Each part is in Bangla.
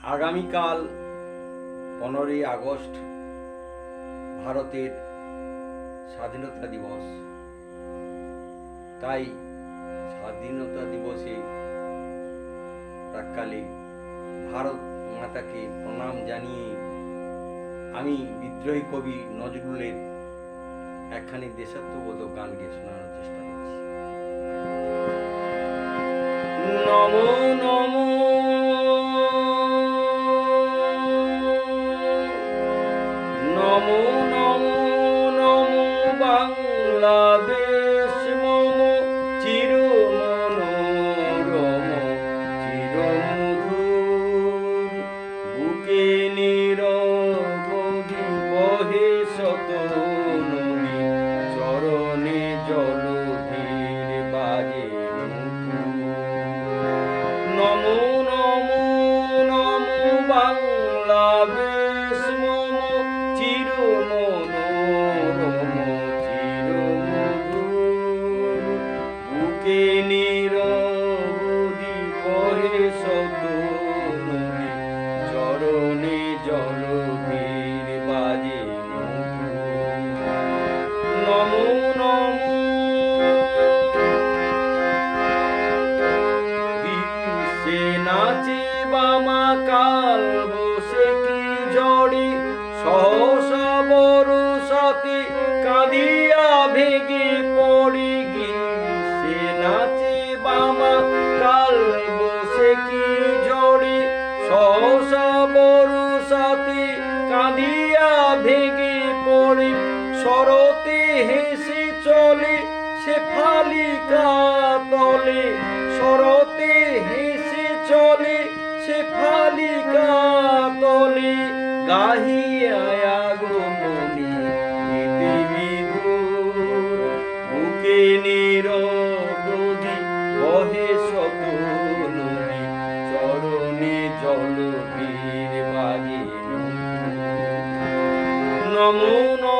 আগামীকাল পনেরোই আগস্ট ভারতের স্বাধীনতা দিবস। তাই স্বাধীনতা দিবসে প্রাককালে ভারত মাতাকে প্রণাম জানিয়ে আমি বিদ্রোহী কবি নজরুলের একখানি দেশাত্মবোধক গান শোনানোর চেষ্টা করছি। নমো জলধীর বাজে। নমো নমো নমো বাংলাদেশ মম চির মনোরম চির বুকে নিরবধি বামা কাল বসে কি ঝড়ে সহসা বরসাতে কাঁদিয়া ভেঙে পড়ে গ্রীষ্মে নাচে বামা কাল বসে কি ঝড়ে সহসা বরসাতে কাঁদিয়া ভেঙে পড়ে। শরতে হেসে চলে সে ফালিকা তলে। শরতে হেসে চলে, সে ফালিকা তলে গাহিয়া গো মনি গীতি বিধুর বুকে নিরবধি বহে শত চরণে জল বীর বাজে নমো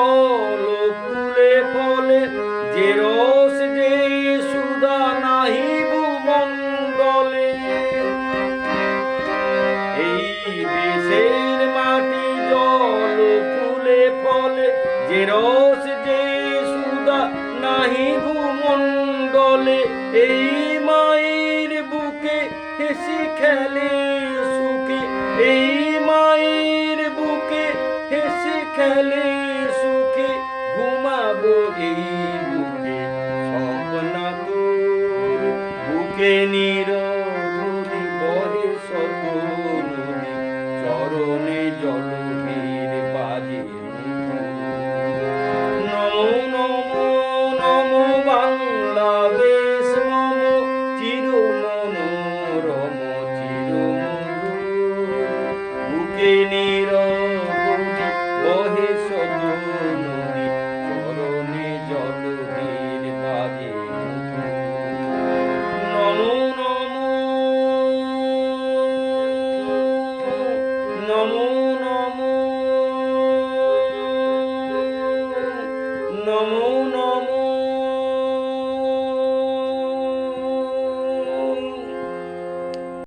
জল ফুলে ফলে যে রস যে সুদা নাহি ভূমণ্ডলে। এই দেশের মাটি জল ফুলে ফলে যে রস যে সুদা নাহি ভূমণ্ডলে, এই মায়ের বুকে হেসে খেলে সুখে, এই মায়ের বুকে হেসে খেলে সুখে ঘুমাবো এই বুকে? স্বপ্না তোর বুকে নিরবধি বহে শত নদী চরণে জলবীর বাজে নমো নমো নমো বাংলাদেশ মম চির মনোরম চির বুকে নিরবধি